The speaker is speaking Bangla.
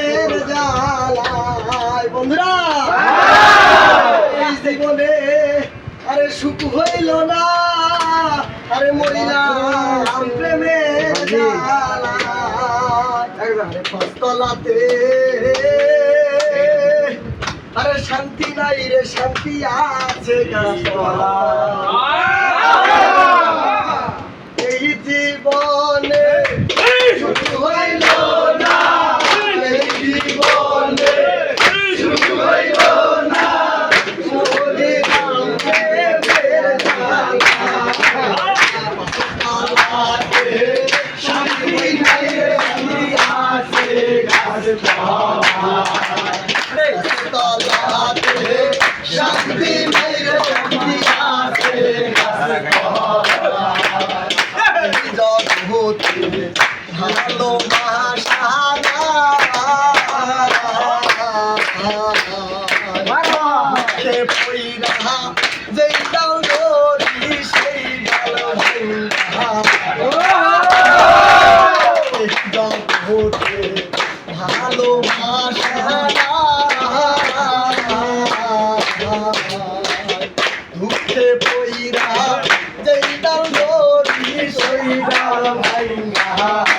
প্রেমের জালায় বন্ধুরা, এই জীবনে আরে সুখ হইল না, আরে মরিলাম প্রেমের জালায় আরে ফস্তলাতে আরে শান্তি নাই রে, শান্তি আছে গাছতলায়। রে শান্তি আছে জগতে ভালোবাসা পইরা যেই ডাল দরি সেই ডাল জগতে ভালোবাসা দুঃখে পইরা যেই ডাল দরি সেই ডাল ভাইঙ্গা আমি কত